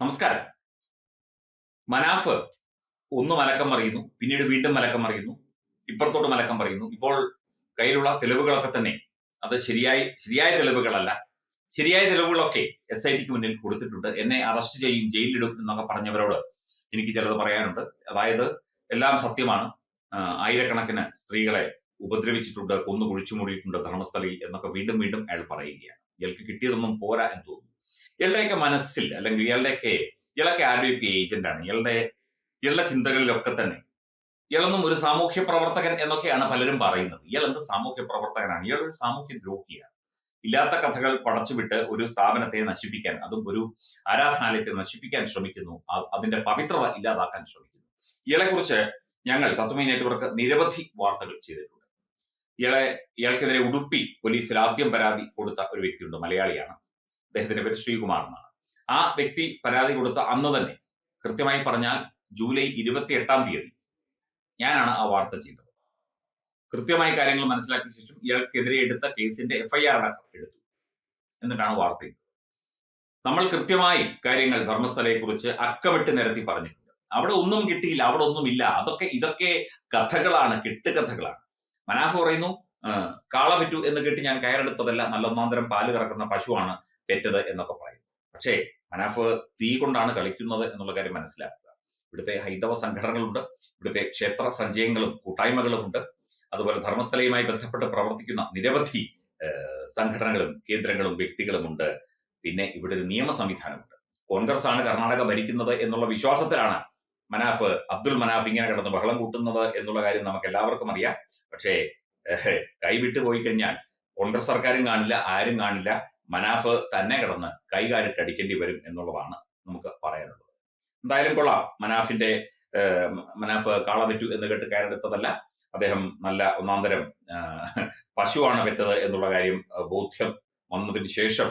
നമസ്കാരം. മനാഫ് ഒന്ന് മലക്കം മറിയുന്നു പിന്നീട് വീണ്ടും മലക്കം മറിയുന്നു ഇപ്പുറത്തോട്ട് മലക്കം പറയുന്നു ഇപ്പോൾ കയ്യിലുള്ള തെളിവുകളൊക്കെ തന്നെ അത് ശരിയായി ശരിയായ തെളിവുകളല്ല ശരിയായ തെളിവുകളൊക്കെ എസ് ഐ ടിക്ക് മുന്നിൽ കൊടുത്തിട്ടുണ്ട്. എന്നെ അറസ്റ്റ് ചെയ്യും ജയിലിലിടും എന്നൊക്കെ പറഞ്ഞവരോട് എനിക്ക് ചിലത് പറയാനുണ്ട്. അതായത് എല്ലാം സത്യമാണ്. ആയിരക്കണക്കിന് സ്ത്രീകളെ ഉപദ്രവിച്ചിട്ടുണ്ട് കൊന്നു കുഴിച്ചു മൂടിയിട്ടുണ്ട് ധർമ്മസ്ഥലയിൽ എന്നൊക്കെ വീണ്ടും വീണ്ടും അയാൾ പറയുകയാണ്. ഇയാൾക്ക് കിട്ടിയതൊന്നും പോരാ എന്ന് തോന്നുന്നു. ഇയാളുടെയൊക്കെ മനസ്സിൽ അല്ലെങ്കിൽ ഇയാളുടെയൊക്കെ ഇയാളൊക്കെ ആരുടെയൊക്കെ ഏജന്റാണ് ഇയാളുടെ ഇയാളുടെ ചിന്തകളിലൊക്കെ തന്നെ ഇയാളൊന്നും ഒരു സാമൂഹ്യ പ്രവർത്തകൻ എന്നൊക്കെയാണ് പലരും പറയുന്നത്. ഇയാൾ എന്ത് സാമൂഹ്യ പ്രവർത്തകനാണ്? ഇയാൾ ഒരു സാമൂഹ്യ ദ്രോഹിയാണ്. ഇല്ലാത്ത കഥകൾ പടച്ചുവിട്ട് ഒരു സ്ഥാപനത്തെ നശിപ്പിക്കാൻ അതും ഒരു ആരാധനാലയത്തെ നശിപ്പിക്കാൻ ശ്രമിക്കുന്നു. അതിന്റെ പവിത്രത ഇല്ലാതാക്കാൻ ശ്രമിക്കുന്നു. ഇയാളെ കുറിച്ച് ഞങ്ങൾ തത്വമി നെറ്റ്വർക്ക് നിരവധി വാർത്തകൾ ചെയ്തിട്ടുണ്ട്. ഇയാളെ ഇയാൾക്കെതിരെ ഉടുപ്പി പോലീസിൽ ആദ്യം പരാതി കൊടുത്ത ഒരു വ്യക്തിയുണ്ട് മലയാളിയാണ്. അദ്ദേഹത്തിന്റെ പേര് ശ്രീകുമാർ എന്നാണ് ആ വ്യക്തി പരാതി കൊടുത്ത അന്ന് തന്നെ കൃത്യമായി പറഞ്ഞാൽ ജൂലൈ ഇരുപത്തി എട്ടാം തീയതി ഞാനാണ് ആ വാർത്ത ചെയ്തത്. കൃത്യമായി കാര്യങ്ങൾ മനസ്സിലാക്കിയ ശേഷം ഇയാൾക്കെതിരെ എടുത്ത കേസിന്റെ എഫ്ഐആർ അടക്കം എടുത്തു. എന്നിട്ടാണ് വാർത്ത നമ്മൾ കൃത്യമായി കാര്യങ്ങൾ ധർമ്മസ്ഥലയെ കുറിച്ച് അക്കമിട്ട് നിരത്തി പറഞ്ഞിട്ടുണ്ട്. അവിടെ ഒന്നും കിട്ടിയില്ല അവിടെ ഒന്നുമില്ല. അതൊക്കെ ഇതൊക്കെ കഥകളാണ് കെട്ടുകഥകളാണ്. മനാഫ് പറയുന്നു ആ, കാള പെറ്റു എന്ന് കേട്ട് ഞാൻ കയറെടുത്തതല്ല. നല്ല ഒന്നാന്തരം പാൽ കറക്കുന്ന പശുവാണ്. പെറ്റത് എന്നൊക്കെ പറയും. പക്ഷേ മനാഫ് തീ കൊണ്ടാണ് കളിക്കുന്നത് എന്നുള്ള കാര്യം മനസ്സിലാക്കുക. ഇവിടുത്തെ ഹൈന്ദവ സംഘടനകളുണ്ട് ഇവിടുത്തെ ക്ഷേത്ര സഞ്ചയങ്ങളും കൂട്ടായ്മകളും ഉണ്ട് അതുപോലെ ധർമ്മസ്ഥലയുമായി ബന്ധപ്പെട്ട് പ്രവർത്തിക്കുന്ന നിരവധി സംഘടനകളും കേന്ദ്രങ്ങളും വ്യക്തികളും ഉണ്ട് പിന്നെ ഇവിടെ ഒരു നിയമ സംവിധാനമുണ്ട്. കോൺഗ്രസ് ആണ് കർണാടക ഭരിക്കുന്നത് എന്നുള്ള വിശ്വാസത്തിലാണ് മനാഫ് അബ്ദുൾ മനാഫ് ഇങ്ങനെ കിടന്ന് ബഹളം കൂട്ടുന്നത് എന്നുള്ള കാര്യം നമുക്ക് എല്ലാവർക്കും അറിയാം. പക്ഷേ കൈവിട്ടു പോയി കഴിഞ്ഞാൽ കോൺഗ്രസ് സർക്കാരും കാണില്ല ആരും കാണില്ല. മനാഫ് തന്നെ കിടന്ന് കൈകാലിട്ട് അടിക്കേണ്ടി വരും എന്നുള്ളതാണ് നമുക്ക് പറയാനുള്ളത്. എന്തായാലും കൊള്ളാം. മനാഫിന്റെ മനാഫ് കാള പറ്റു എന്ന് കേട്ട് കയറെടുത്തതല്ല. അദ്ദേഹം നല്ല ഒന്നാന്തരം പശുവാണ് പെറ്റത് എന്നുള്ള കാര്യം ബോധ്യം വന്നതിന് ശേഷം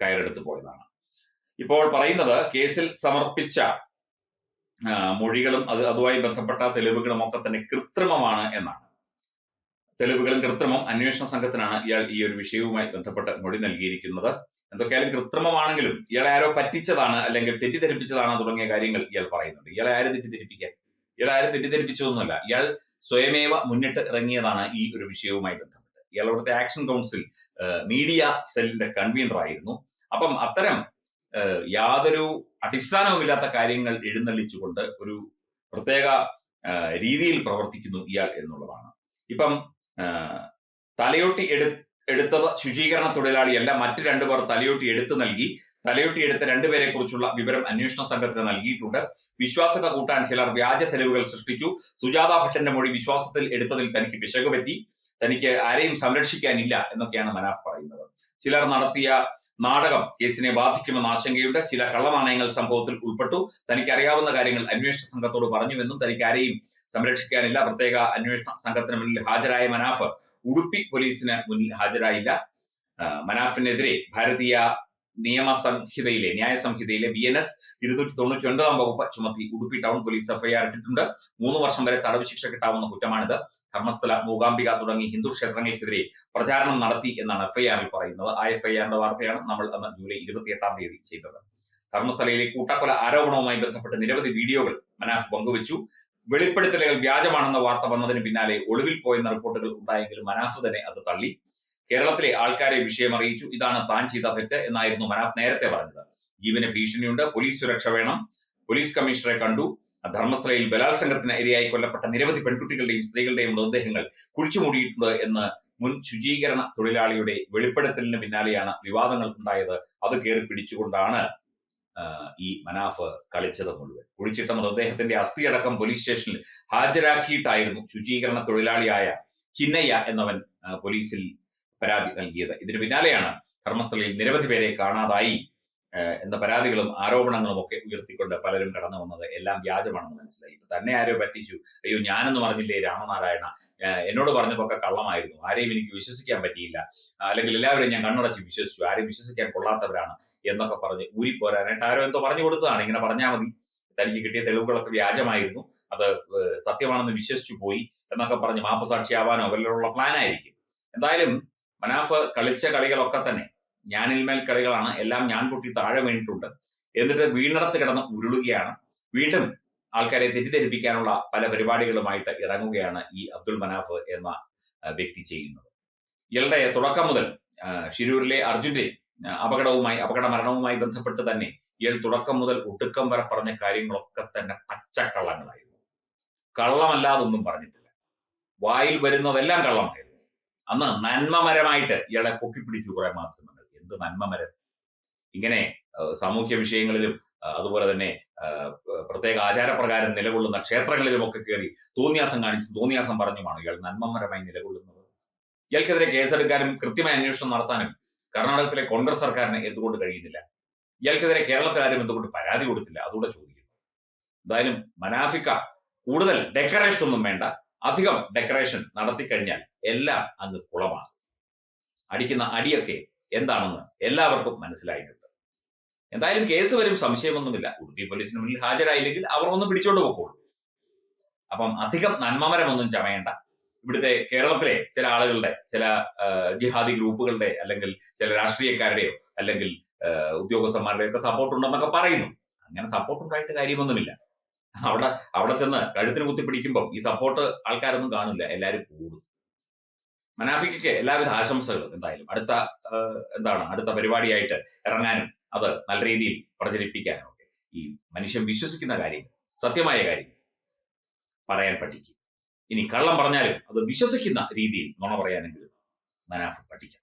കയറെടുത്ത് പോയതാണ്. ഇപ്പോൾ പറയുന്നത് കേസിൽ സമർപ്പിച്ച മൊഴികളും അത് അതുമായി ബന്ധപ്പെട്ട തെളിവുകളും ഒക്കെ തന്നെ കൃത്രിമമാണ് എന്നാണ്. തെളിവുകളും കൃത്രിമം അന്വേഷണ സംഘത്തിനാണ് ഇയാൾ ഈ ഒരു വിഷയവുമായി ബന്ധപ്പെട്ട് മൊഴി നൽകിയിരിക്കുന്നത്. എന്തൊക്കെയാലും കൃത്രിമമാണെങ്കിലും ഇയാളെ ആരോ പറ്റിച്ചതാണ് അല്ലെങ്കിൽ തെറ്റിദ്ധരിപ്പിച്ചതാണ് തുടങ്ങിയ കാര്യങ്ങൾ ഇയാൾ പറയുന്നുണ്ട്. ഇയാളെ ആര് തെറ്റിദ്ധരിപ്പിക്കാൻ? ഇയാൾ ആരും തെറ്റിദ്ധരിപ്പിച്ചതൊന്നുമല്ല. ഇയാൾ സ്വയമേവ മുന്നിട്ട് ഇറങ്ങിയതാണ് ഈ ഒരു വിഷയവുമായി ബന്ധപ്പെട്ട്. ഇയാൾ അവിടുത്തെ ആക്ഷൻ കൗൺസിൽ മീഡിയ സെല്ലിന്റെ കൺവീനർ ആയിരുന്നു. അപ്പം അത്തരം യാതൊരു അടിസ്ഥാനവുമില്ലാത്ത കാര്യങ്ങൾ എഴുന്നള്ളിച്ചുകൊണ്ട് ഒരു പ്രത്യേക രീതിയിൽ പ്രവർത്തിക്കുന്നു ഇയാൾ എന്നുള്ളതാണ്. ഇപ്പം തലയോട്ടി എടു എടുത്തത് ശുചീകരണ തൊഴിലാളിയല്ല മറ്റു രണ്ടുപേർ തലയോട്ടി എടുത്തു നൽകി. തലയോട്ടി എടുത്ത രണ്ടുപേരെ കുറിച്ചുള്ള വിവരം അന്വേഷണ സംഘത്തിന് നൽകിയിട്ടുണ്ട്. വിശ്വാസത കൂട്ടാൻ ചിലർ വ്യാജ തെളിവുകൾ സൃഷ്ടിച്ചു. സുജാത ഭട്ടന്റെ മൊഴി വിശ്വാസത്തിൽ എടുത്തതിൽ തനിക്ക് പിശക് പറ്റി. തനിക്ക് ആരെയും സംരക്ഷിക്കാനില്ല എന്നൊക്കെയാണ് മനാഫ് പറയുന്നത്. ചിലർ നടത്തിയ നാടകം കേസിനെ ബാധിക്കുമെന്ന ആശങ്കയുണ്ട് ചില കള്ളനാണയങ്ങൾ സംഭവത്തിൽ ഉൾപ്പെട്ടു. തനിക്ക് അറിയാവുന്ന കാര്യങ്ങൾ അന്വേഷണ സംഘത്തോട് പറഞ്ഞുവെന്നും തനിക്ക് ആരെയും സംരക്ഷിക്കാനില്ല. പ്രത്യേക അന്വേഷണ സംഘത്തിന് മുന്നിൽ ഹാജരായ മനാഫ്. ഉടുപ്പി പോലീസിന് മുന്നിൽ ഹാജരായില്ല. മനാഫിനെതിരെ ഭാരതീയ നിയമ സംഹിതയിലെ ന്യായ സംഹിതയിലെ ബി എൻ എസ് ഇരുന്നൂറ്റി തൊണ്ണൂറ്റി ഒൻപതാം വകുപ്പ് ചുമത്തി ഉടുപ്പി ടൗൺ പോലീസ് എഫ്ഐആർ ഇട്ടിട്ടുണ്ട്. മൂന്ന് വർഷം വരെ തടവ് ശിക്ഷ കിട്ടാവുന്ന കുറ്റമാണിത്. ധർമ്മസ്ഥല മൂകാംബിക തുടങ്ങി ഹിന്ദു ക്ഷേത്രങ്ങൾക്കെതിരെ പ്രചാരണം നടത്തി എന്നാണ് എഫ്ഐആറിൽ പറയുന്നത്. ആ എഫ്ഐആറിന്റെ വാർത്തയാണ് നമ്മൾ അന്ന് ജൂലൈ ഇരുപത്തിയെട്ടാം തീയതി ചെയ്തത്. ധർമ്മസ്ഥലയിലെ കൂട്ടക്കൊല ആരോപണവുമായി ബന്ധപ്പെട്ട് നിരവധി വീഡിയോകൾ മനാഫ് പങ്കുവച്ചു. വെളിപ്പെടുത്തലുകൾ വ്യാജമാണെന്ന വാർത്ത വന്നതിന് പിന്നാലെ ഒളിവിൽ പോയെന്ന റിപ്പോർട്ടുകൾ ഉണ്ടായെങ്കിലും മനാഫ് തന്നെ അത് തള്ളി. കേരളത്തിലെ ആൾക്കാരെ വിഷയം അറിയിച്ചു. ഇതാണ് താൻ ചെയ്ത തെറ്റ് എന്നായിരുന്നു മനാഫ് നേരത്തെ പറഞ്ഞത്. ജീവന് ഭീഷണിയുണ്ട്. പോലീസ് സുരക്ഷ വേണം. പോലീസ് കമ്മീഷണറെ കണ്ടു. ധർമ്മസ്ഥലയിൽ ബലാത്സംഗത്തിന് ഇരയായി കൊല്ലപ്പെട്ട നിരവധി പെൺകുട്ടികളുടെയും സ്ത്രീകളുടെയും മൃതദേഹങ്ങൾ കുഴിച്ചുമൂടിയിട്ടുണ്ട് എന്ന് മുൻ ശുചീകരണ തൊഴിലാളിയുടെ വെളിപ്പെടുത്തലിന് പിന്നാലെയാണ് വിവാദങ്ങൾ ഉണ്ടായത്. അത് കയറി പിടിച്ചുകൊണ്ടാണ് ഈ മനാഫ് കളിച്ചത് മുഴുവൻ. കുഴിച്ചിട്ട മൃതദേഹത്തിന്റെ അസ്ഥിയടക്കം പോലീസ് സ്റ്റേഷനിൽ ഹാജരാക്കിയിട്ടായിരുന്നു ശുചീകരണ തൊഴിലാളിയായ ചിന്നയ്യ എന്നവൻ പോലീസിൽ പരാതി നൽകിയത്. ഇതിന് പിന്നാലെയാണ് ധർമ്മസ്ഥലയിൽ നിരവധി പേരെ കാണാതായി എന്ന പരാതികളും ആരോപണങ്ങളും ഒക്കെ ഉയർത്തിക്കൊണ്ട് പലരും കടന്നു വന്നത് എല്ലാം വ്യാജമാണെന്ന് മനസ്സിലായി. ഇപ്പൊ തന്നെ ആരോ പറ്റിച്ചു. അയ്യോ ഞാനെന്ന് പറഞ്ഞില്ലേ രാമനാരായണ? എന്നോട് പറഞ്ഞതൊക്കെ കള്ളമായിരുന്നു. ആരെയും എനിക്ക് വിശ്വസിക്കാൻ പറ്റിയില്ല. അല്ലെങ്കിൽ എല്ലാവരും ഞാൻ കണ്ണുടച്ച് വിശ്വസിച്ചു. ആരും വിശ്വസിക്കാൻ കൊള്ളാത്തവരാണ് എന്നൊക്കെ പറഞ്ഞ് ഊരിപ്പോരാനായിട്ട് ആരോ എന്തോ പറഞ്ഞു കൊടുത്തതാണ്. ഇങ്ങനെ പറഞ്ഞാൽ മതി. തനിക്ക് കിട്ടിയ തെളിവുകളൊക്കെ വ്യാജമായിരുന്നു. അത് സത്യമാണെന്ന് വിശ്വസിച്ചു പോയി എന്നൊക്കെ പറഞ്ഞ് മാപ്പസാക്ഷിയാവാനോ പ്ലാൻ ആയിരിക്കും. എന്തായാലും മനാഫ് കളിച്ച കളികളൊക്കെ തന്നെ ഞാനിൽമേൽ കളികളാണ്. എല്ലാം ഞാൻ പൊട്ടി താഴെ വീണിട്ടുണ്ട്. എന്നിട്ട് വീണിടത്ത് കിടന്ന് ഉരുളുകയാണ്. വീണ്ടും ആൾക്കാരെ തെറ്റിദ്ധരിപ്പിക്കാനുള്ള പല പരിപാടികളുമായിട്ട് ഇറങ്ങുകയാണ് ഈ അബ്ദുൾ മനാഫ് എന്ന വ്യക്തി ചെയ്യുന്നത്. ഇയാളുടെ തുടക്കം മുതൽ ഷിരൂരിലെ അർജുന്റെ അപകടവുമായി അപകട മരണവുമായി ബന്ധപ്പെട്ട് തന്നെ ഇയാൾ തുടക്കം മുതൽ ഒടുക്കം വരെ പറഞ്ഞ കാര്യങ്ങളൊക്കെ തന്നെ പച്ചക്കള്ളങ്ങളായിരുന്നു. കള്ളമല്ലാതൊന്നും പറഞ്ഞിട്ടില്ല. വായിൽ വരുന്നതെല്ലാം കള്ളമായിരുന്നു. അന്ന് നന്മമരമായിട്ട് ഇയാളെ പൊക്കിപ്പിടിച്ചു കുറെ മാധ്യമങ്ങൾ. എന്ത് നന്മമരം? ഇങ്ങനെ സാമൂഹ്യ വിഷയങ്ങളിലും അതുപോലെ തന്നെ പ്രത്യേക ആചാരപ്രകാരം നിലകൊള്ളുന്ന ക്ഷേത്രങ്ങളിലുമൊക്കെ കയറി തോന്നിയാസം കാണിച്ച് തോന്നിയാസം പറഞ്ഞുമാണ് ഇയാൾ നന്മമരമായി നിലകൊള്ളുന്നത്. ഇയാൾക്കെതിരെ കേസെടുക്കാനും കൃത്യമായ അന്വേഷണം നടത്താനും കർണാടകത്തിലെ കോൺഗ്രസ് സർക്കാരിന് എന്തുകൊണ്ട് കഴിയുന്നില്ല? ഇയാൾക്കെതിരെ കേരളത്തിൽ ആരും എന്തുകൊണ്ട് പരാതി കൊടുത്തില്ല? അതുകൂടെ ചോദിക്കുന്നു. എന്തായാലും മനാഫിക്ക കൂടുതൽ ഡെക്കറേഷൻ ഒന്നും വേണ്ട. അധികം ഡെക്കറേഷൻ നടത്തി കഴിഞ്ഞാൽ എല്ലാം അങ്ങ് കുളമാണ് അടിക്കുന്ന അടിയൊക്കെ എന്താണെന്ന് എല്ലാവർക്കും മനസ്സിലായിട്ടുണ്ട്. എന്തായാലും കേസ് വരും സംശയമൊന്നുമില്ല. ഉടുപ്പി പോലീസിന് മുന്നിൽ ഹാജരായില്ലെങ്കിൽ അവർ ഒന്ന് പിടിച്ചോണ്ട് പോക്കോളൂ. അപ്പം അധികം നന്മമരമൊന്നും ചമയേണ്ട. ഇവിടുത്തെ കേരളത്തിലെ ചില ആളുകളുടെ ചില ജിഹാദി ഗ്രൂപ്പുകളുടെ അല്ലെങ്കിൽ ചില രാഷ്ട്രീയക്കാരുടെയോ അല്ലെങ്കിൽ ഉദ്യോഗസ്ഥന്മാരുടെയോ ഒക്കെ സപ്പോർട്ട് ഉണ്ടെന്നൊക്കെ പറയുന്നു. അങ്ങനെ സപ്പോർട്ട് ഉണ്ടായിട്ട് കാര്യമൊന്നുമില്ല. അവിടെ അവിടെ ചെന്ന് കഴുത്തിന് പിടിക്കുമ്പോൾ ഈ സപ്പോർട്ട് ആൾക്കാരൊന്നും കാണില്ല എല്ലാവരും കൂടും. മനാഫിക്കൊക്കെ എല്ലാവിധ ആശംസകളും എന്തായാലും. അടുത്ത എന്താണ്? അടുത്ത പരിപാടിയായിട്ട് ഇറങ്ങാനും അത് നല്ല രീതിയിൽ പ്രചരിപ്പിക്കാനും ഒക്കെ ഈ മനുഷ്യൻ വിശ്വസിക്കുന്ന കാര്യങ്ങൾ സത്യമായ കാര്യം പറയാൻ പഠിക്കും. ഇനി കള്ളം പറഞ്ഞാലും അത് വിശ്വസിക്കുന്ന രീതിയിൽ നുണ പറയാനെങ്കിലും മനാഫ് പഠിക്കാം